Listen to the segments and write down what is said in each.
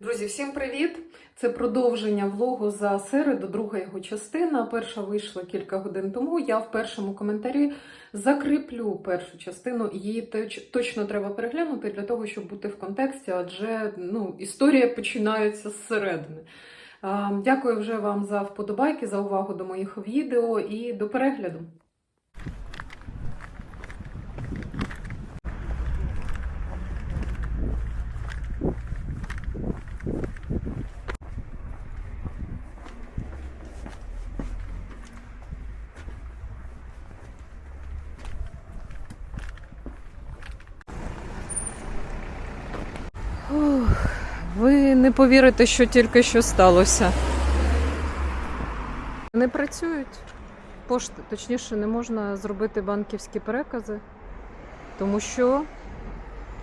Друзі, всім привіт! Це продовження влогу за середу, друга його частина. Перша вийшла кілька годин тому. Я в першому коментарі закріплю першу частину. Її точно треба переглянути для того, щоб бути в контексті, адже ну, історія починається зсередини. Дякую вже вам за вподобайки, за увагу до моїх відео і до перегляду. Ви не повірите, що тільки що сталося. Не працюють пошти, точніше, не можна зробити банківські перекази, тому що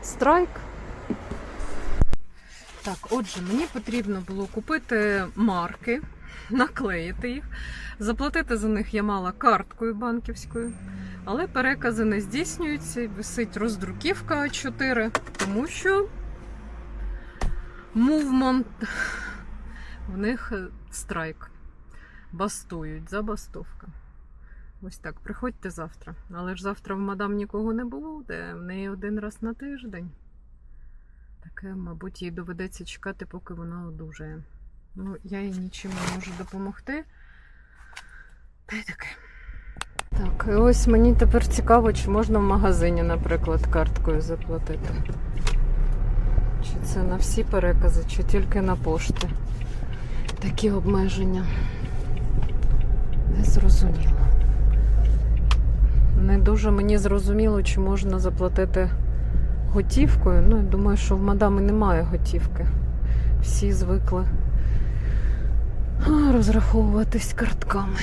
страйк. Так, отже, мені потрібно було купити марки, наклеїти їх. Заплатити за них я мала карткою банківською, але перекази не здійснюються, висить роздруківка А4, тому що Мувмент. В них е, страйк. Бастують, забастовка. Ось так, приходьте завтра. Але ж завтра в мадам нікого не буде, в неї один раз на тиждень. Таке, мабуть, їй доведеться чекати, поки вона одужає. Ну, я їй нічим не можу допомогти. Та й таке. Так, і ось мені тепер цікаво, чи можна в магазині, наприклад, карткою заплатити. Чи це на всі перекази, чи тільки на пошти? Такі обмеження. Не зрозуміло. Не дуже мені зрозуміло, чи можна заплатити готівкою. Ну, я думаю, що в мадами немає готівки. Всі звикли розраховуватись картками.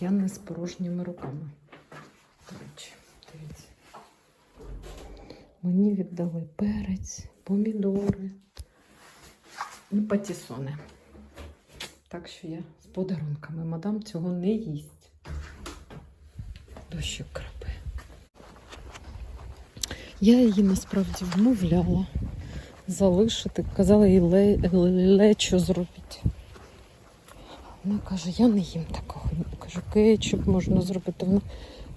Я не з порожніми руками. До дивіться. Мені віддали перець, помідори і патісони. Так що я з подарунками. Мадам цього не їсть. Дощик крапе. Я її насправді вмовляла залишити. Казала їй лечо зробити. Вона каже, я не їм такого. Кажу, кетчуп можна зробити. Вона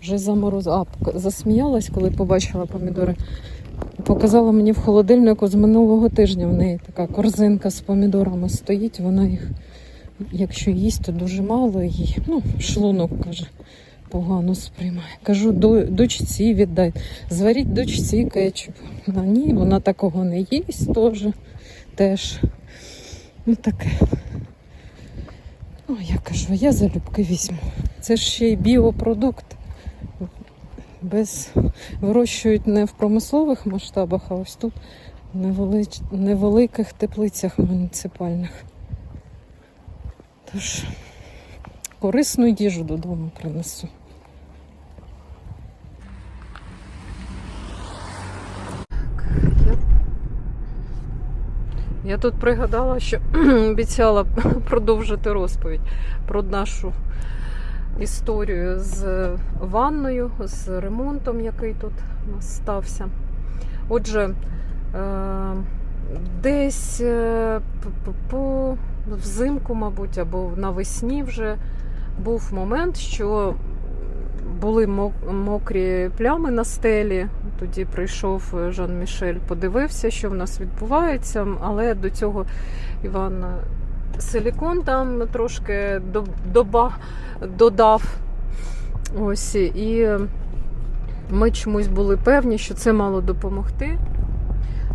вже заморозила. А, засміялась, коли побачила помідори. Показала мені в холодильнику з минулого тижня. В неї така корзинка з помідорами стоїть. Вона їх, якщо їсть, то дуже мало їй. Ну, шлунок каже, погано сприймає. Кажу, дочці віддай. Зваріть дочці кетчуп. Ні, вона такого не їсть теж. теж. Ну таке. Ну, я кажу, я залюбки візьму. Це ж ще й біопродукт. Без вирощують не в промислових масштабах, а ось тут в невелич... невеликих теплицях муніципальних. Тож корисну їжу додому принесу. Я... Я тут пригадала, що обіцяла продовжити розповідь про нашу історію з ванною, з ремонтом, який тут у нас стався. Отже, е, десь е, по взимку, мабуть, або навесні вже був момент, що були мо- мокрі плями на стелі. Тоді прийшов Жан-Мішель, подивився, що в нас відбувається, але до цього Іван силікон там трошки доба, додав. Ось і ми чомусь були певні, що це мало допомогти.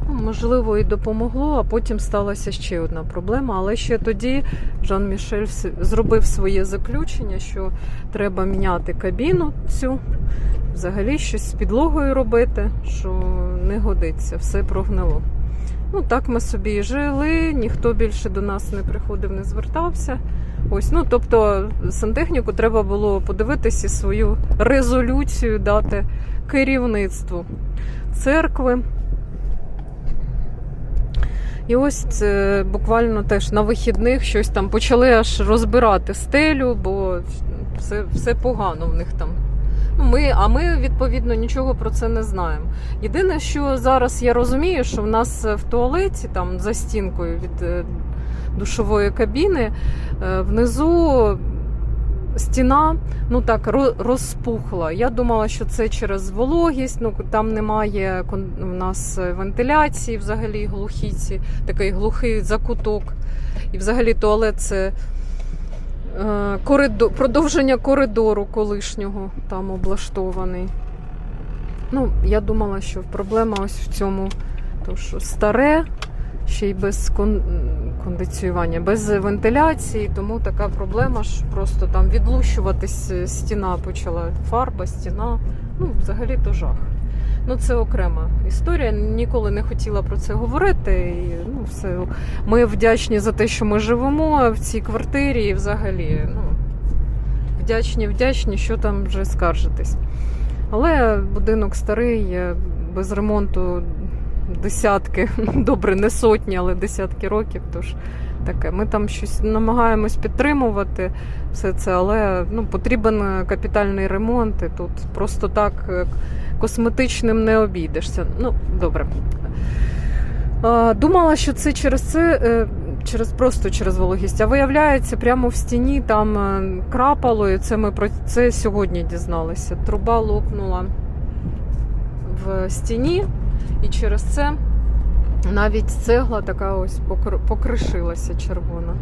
Ну, можливо, і допомогло, а потім сталася ще одна проблема. Але ще тоді Жан-Мішель зробив своє заключення, що треба міняти кабіну цю, взагалі щось з підлогою робити, що не годиться, все прогнило. Ну, так ми собі і жили, ніхто більше до нас не приходив, не звертався. Ось, ну тобто сантехніку треба було подивитися свою резолюцію дати керівництву церкви. І ось це буквально теж на вихідних щось там почали аж розбирати стелю, бо все, все погано в них там. Ну, Ми, а ми, відповідно, нічого про це не знаємо. Єдине, що зараз я розумію, що в нас в туалеті, там за стінкою від е, душової кабіни, е, внизу стіна ну так розпухла. Я думала, що це через вологість. Ну там немає у нас вентиляції, взагалі глухі ці, такий глухий закуток. І взагалі туалет це е, коридор, продовження коридору колишнього там облаштований. Ну, я думала, що проблема ось в цьому, то що старе, ще й без кон- кондиціювання, без вентиляції, тому така проблема ж просто там відлущуватись е, стіна почала. Фарба, стіна. Ну, взагалі то жах. Ну, це окрема історія. Ніколи не хотіла про це говорити. І, ну, все. Ми вдячні за те, що ми живемо в цій квартирі, і взагалі, ну, вдячні, вдячні, що там вже скаржитись. Але будинок старий, без ремонту десятки, добре, не сотні, але десятки років. Тож таке. Ми там щось намагаємось підтримувати все це, але ну, потрібен капітальний ремонт. І тут просто так е, косметичним не обійдешся. Ну, добре. Думала, що це через це. е, Через просто через вологість, а виявляється, прямо в стіні там е, крапало, і це ми про це сьогодні дізналися. Труба лопнула в стіні, і через це навіть цегла така ось покришилася червона.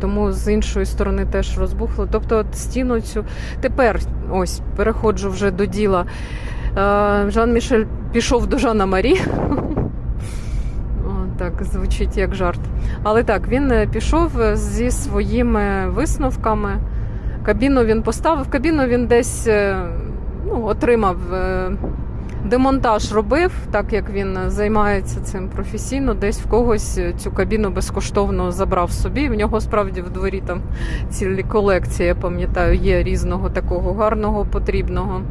Тому з іншої сторони теж розбухло. Тобто от стіну цю. Тепер ось переходжу вже до діла. Е, Жан-Мішель пішов до Жана Марі. Так, звучить як жарт. Але так, він е, пішов зі своїми висновками. Кабіну він поставив. Кабіну він десь е, ну, отримав. Демонтаж робив, так як він займається цим професійно, десь в когось цю кабіну безкоштовно забрав собі. В нього справді в дворі там цілі колекції, я пам'ятаю, є різного такого гарного, потрібного.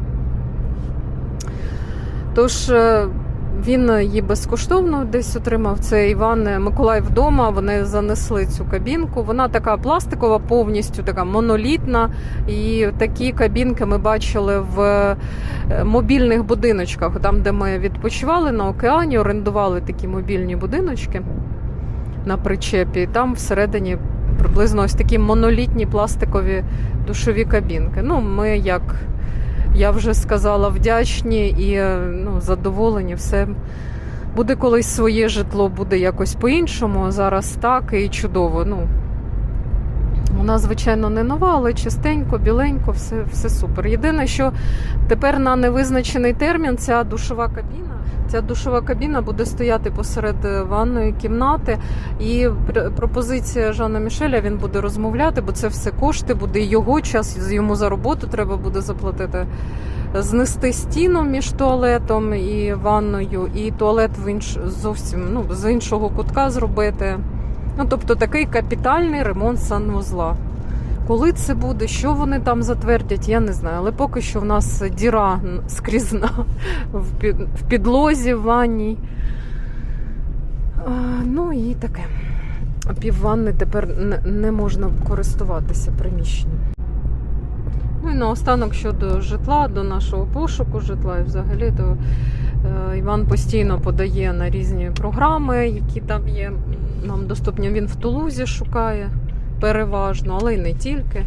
Тож е, він її безкоштовно десь отримав. Це Іван Миколай вдома. Вони занесли цю кабінку. Вона така пластикова, повністю така монолітна. І такі кабінки ми бачили в е, мобільних будиночках, там, де ми відпочивали на океані, орендували такі мобільні будиночки на причепі. І там всередині приблизно ось такі монолітні пластикові душові кабінки. Ну, ми як я вже сказала, вдячні і ну, задоволені. Все буде колись своє житло, буде якось по-іншому. Зараз так і чудово. Ну, вона, звичайно, не нова, але чистенько, біленько, все, все супер. Єдине, що тепер на невизначений термін ця душова кабіна. Ця душова кабіна буде стояти посеред е, ванної кімнати, і пропозиція Жана Мішеля він буде розмовляти, бо це все кошти, буде його час, йому за роботу треба буде заплатити. Знести стіну між туалетом і ванною, і туалет в інш... зовсім ну, з іншого кутка зробити. Ну, тобто такий капітальний ремонт санвузла. Коли це буде, що вони там затвердять, я не знаю. Але поки що в нас діра скрізна в підлозі, в ванній. А, Ну і таке. Півванни тепер не, не можна користуватися приміщенням. Ну і наостанок щодо житла, до нашого пошуку житла і взагалі, то е, Іван постійно подає на різні програми, які там є. Нам доступні. Він в Тулузі шукає переважно, але й не тільки.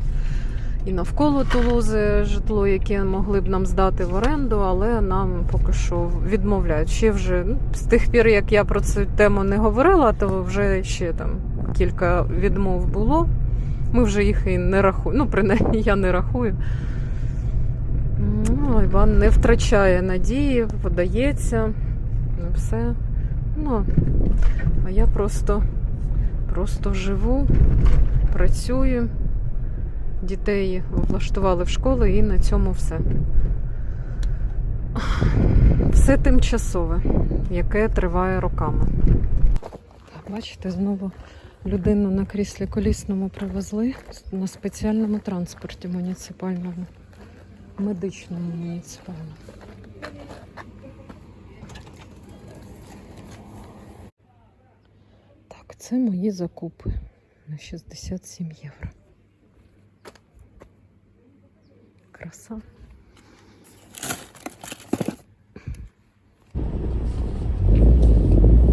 І навколо Тулузи житло, яке могли б нам здати в оренду, але нам поки що відмовляють. Ще вже ну, з тих пір, як я про цю тему не говорила, то вже ще там кілька відмов було. Ми вже їх і не рахуємо. Ну, принаймні, я не рахую. Ну, Іван не втрачає надії, подається. Ну, все. Ну, а я просто, просто живу, працюю. Дітей влаштували в школу і на цьому все. Все тимчасове, яке триває роками. Бачите, знову людину на кріслі колісному привезли на спеціальному транспорті муніципальному, медичному муніципальному. Це мої закупи на 67 євро. Краса.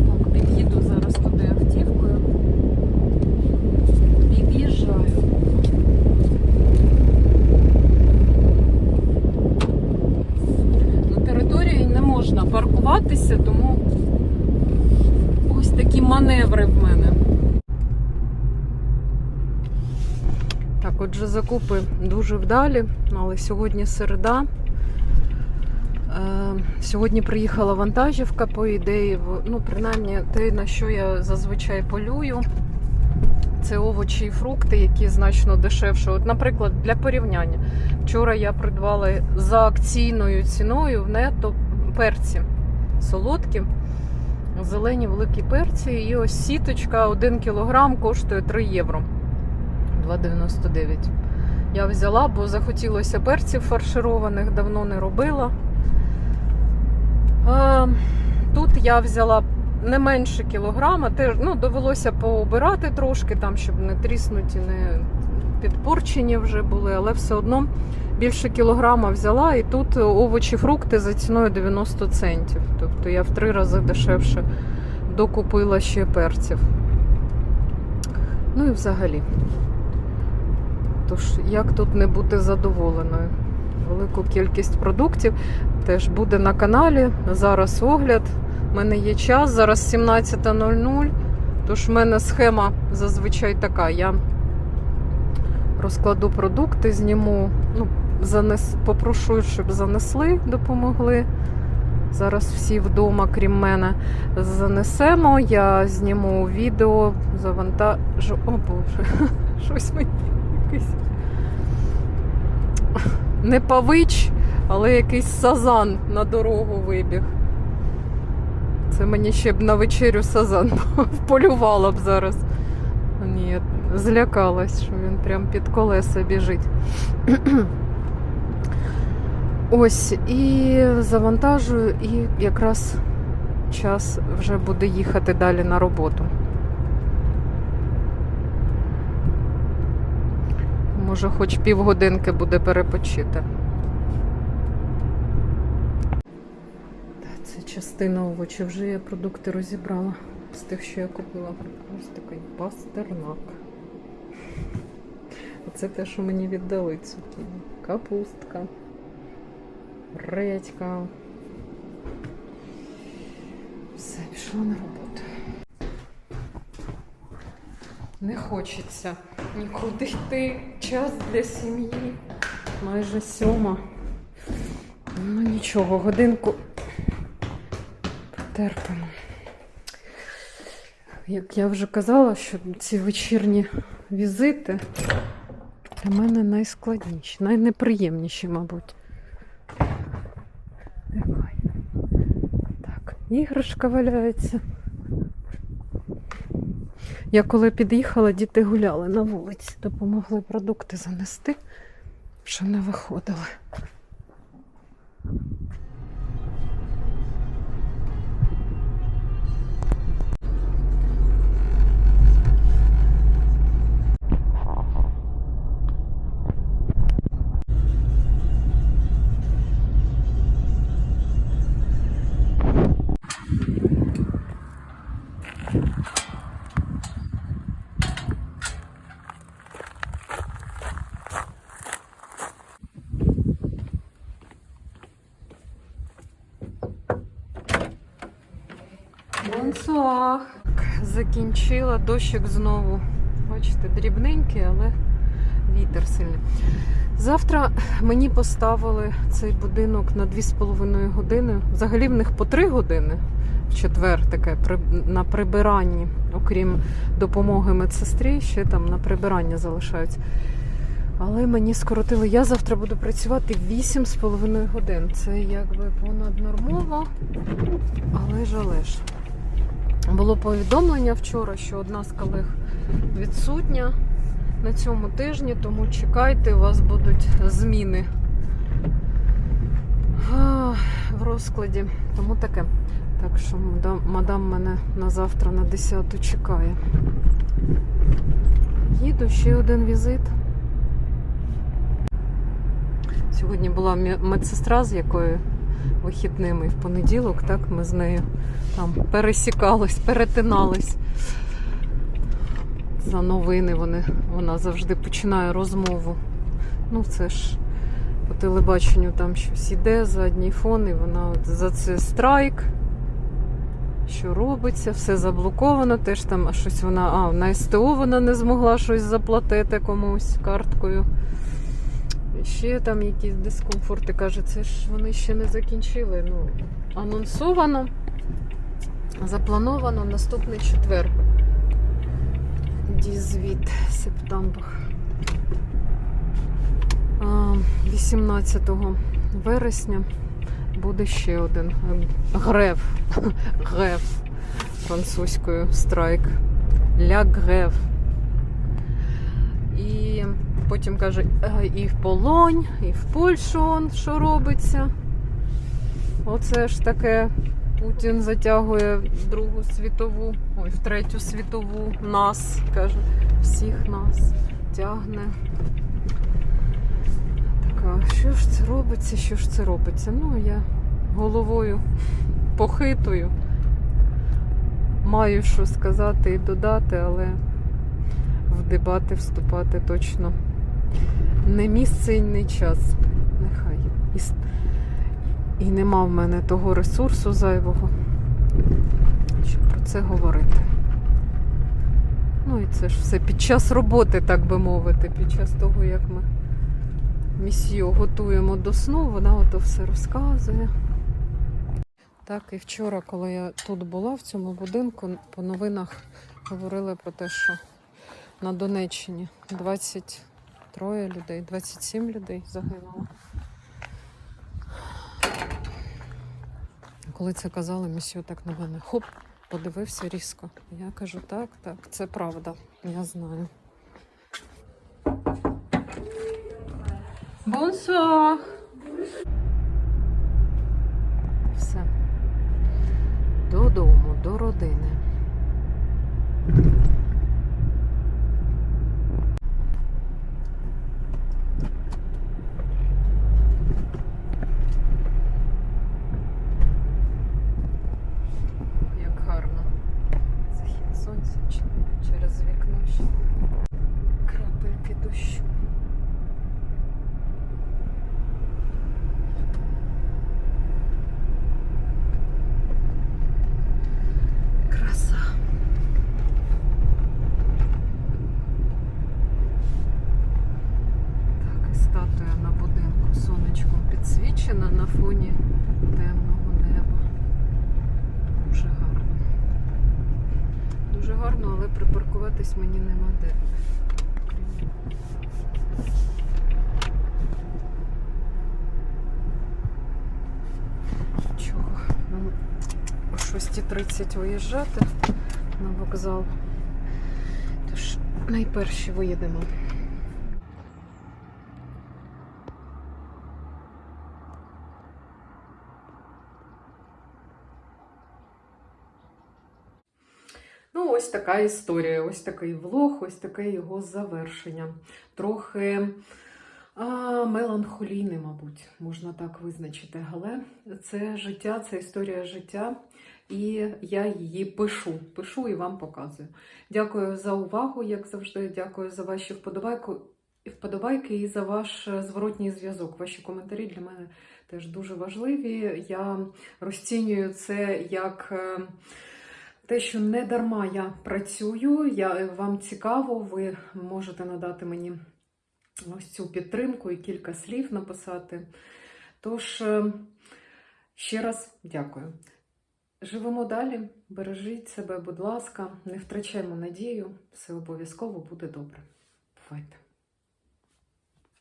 Так, під'їду зараз туди автівкою. Під'їжджаю. На території не можна паркуватися, тому ось такі маневри в мене. Так, отже, закупи дуже вдалі, але сьогодні середа. Е, Сьогодні приїхала вантажівка, по ідеї, ну, принаймні, те, на що я зазвичай полюю, це овочі і фрукти, які значно дешевше. От, наприклад, для порівняння. Вчора я придбала за акційною ціною в нето перці солодкі, зелені великі перці. І ось сіточка 1 кілограм коштує 3 євро. 2,99. Я взяла, бо захотілося перців фаршированих, давно не робила. Е, Тут я взяла не менше кілограма, теж ну, довелося пообирати трошки, там, щоб не тріснуті, не підпорчені вже були, але все одно більше кілограма взяла, і тут овочі, фрукти за ціною 90 центів. Тобто я в три рази дешевше докупила ще перців. Ну і взагалі. Тож, як тут не бути задоволеною? Велику кількість продуктів теж буде на каналі. Зараз огляд. У мене є час, зараз 17.00. Тож в мене схема зазвичай така. Я розкладу продукти, зніму, ну, занес, попрошу, щоб занесли, допомогли. Зараз всі вдома, крім мене, занесемо. Я зніму відео, завантажу. О Боже, щось мені якийсь. Не павич, але якийсь сазан на дорогу вибіг. Це мені ще б на вечерю сазан вполювала б зараз. Ні, злякалась, що він прям під колеса біжить. Ось, і завантажую, і якраз час вже буде їхати далі на роботу. Може, хоч півгодинки буде перепочити. Це частина овочів. Вже я продукти розібрала з тих, що я купила. Ось такий пастернак. Оце те, що мені віддали цукіні. Капустка, редька. Все, пішла на роботу. Не хочеться нікуди йти. Час для сім'ї. Майже сьома. Ну нічого, годинку потерпимо. Як я вже казала, що ці вечірні візити для мене найскладніші, найнеприємніші, мабуть. Так, іграшка валяється. Я коли під'їхала, діти гуляли на вулиці, допомогли продукти занести, що не виходили. Бонсуах. Закінчила дощик знову. Бачите, дрібненький, але вітер сильний. Завтра мені поставили цей будинок на 2,5 години. Взагалі в них по 3 години. В четвер таке на прибиранні, окрім допомоги медсестрі, ще там на прибирання залишаються. Але мені скоротили. Я завтра буду працювати 8,5 годин. Це якби понаднормово, але ж але ж. Було повідомлення вчора, що одна з колег відсутня на цьому тижні, тому чекайте, у вас будуть зміни в розкладі. Тому таке. Так що мадам, мадам мене на завтра на 10 чекає. Їду ще один візит. Сьогодні була медсестра, з якою вихідними в понеділок, так ми з нею там пересікались, перетинались. За новини вони, вона завжди починає розмову. Ну, це ж по телебаченню там щось іде, задній фон, і вона от за це страйк. Що робиться, все заблоковано, теж там а щось вона. А, на СТО вона не змогла щось заплатити комусь карткою. Ще там якісь дискомфорти. Каже, це ж вони ще не закінчили. Ну, анонсовано, заплановано наступний четвер. Дізвіт септембр. А, 18 вересня буде ще один грев. Грев французькою страйк. Ля грев. І потім каже, «Е, і в Полонь, і в Польщу он, що робиться. Оце ж таке. Путін затягує в Другу світову, ой, в третю світову нас, каже, всіх нас тягне. Така, що ж це робиться, що ж це робиться? Ну, я головою похитую. Маю що сказати і додати, але в дебати вступати точно не місце і не час. Нехай. І, нема в мене того ресурсу зайвого, щоб про це говорити. Ну і це ж все під час роботи, так би мовити, під час того, як ми місію готуємо до сну, вона ото все розказує. Так, і вчора, коли я тут була, в цьому будинку, по новинах говорили про те, що на Донеччині 23 людей, 27 людей загинуло. Коли це казали, місію так на мене хоп, подивився різко. Я кажу, так, так, це правда, я знаю. Бонсуар! Все. Додому, до родини. Як гарно. Захід сонця чи- через вікно ще. Крапельки дощу. Краса. Так, і статуя на будинку сонечком підсвічена на фоні темного неба. Дуже гарно. Дуже гарно, але припаркуватись мені нема де. Чого? Нам о 6.30 виїжджати на вокзал. Тож найперші виїдемо. Ну, ось така історія, ось такий влог, ось таке його завершення. Трохи а, меланхолійне, мабуть, можна так визначити. Але це життя, це історія життя, і я її пишу. Пишу і вам показую. Дякую за увагу, як завжди. Дякую за ваші вподобайки, вподобайки і за ваш е, зворотній зв'язок. Ваші коментарі для мене теж дуже важливі. Я розцінюю це як. е, те, що не дарма я працюю, я, вам цікаво, ви можете надати мені ось цю підтримку і кілька слів написати. Тож, е, ще раз дякую. Живемо далі, бережіть себе, будь ласка, не втрачаємо надію, все обов'язково буде добре. Бувайте!